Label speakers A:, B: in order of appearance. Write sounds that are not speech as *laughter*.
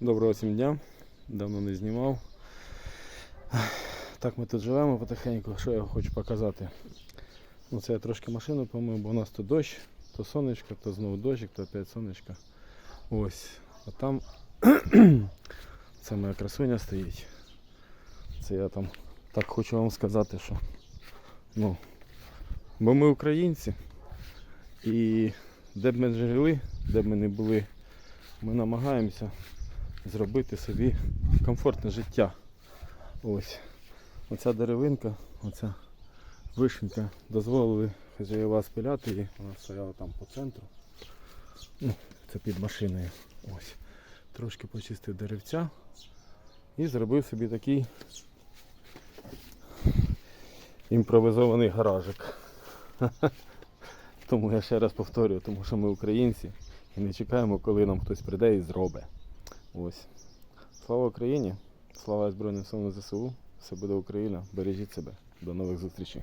A: Доброго всім дня. Давно не знімав. Так ми тут живемо потихеньку. Що я хочу показати? Ну, це я трошки машину помив, бо у нас то дощ, то сонечко, то знову дощик, то опять сонечко. Ось. А там *clears throat* це моя красуня стоїть. Це я там так хочу вам сказати, що ну, бо ми українці. І де б ми жили, де б ми не були, ми намагаємося зробити собі комфортне життя. Ось. Оця деревинка, оця вишенька дозволили хазяєва спиляти її. Вона стояла там по центру. Ну, це під машиною. Ось. Трошки почистив деревця і зробив собі такий імпровізований гаражик. *laughs* Тому я ще раз повторюю, тому що ми українці і не чекаємо, коли нам хтось прийде і зробить. Ось. Слава Україні! Слава Збройним силам ЗСУ! Все буде Україна! Бережіть себе! До нових зустрічей!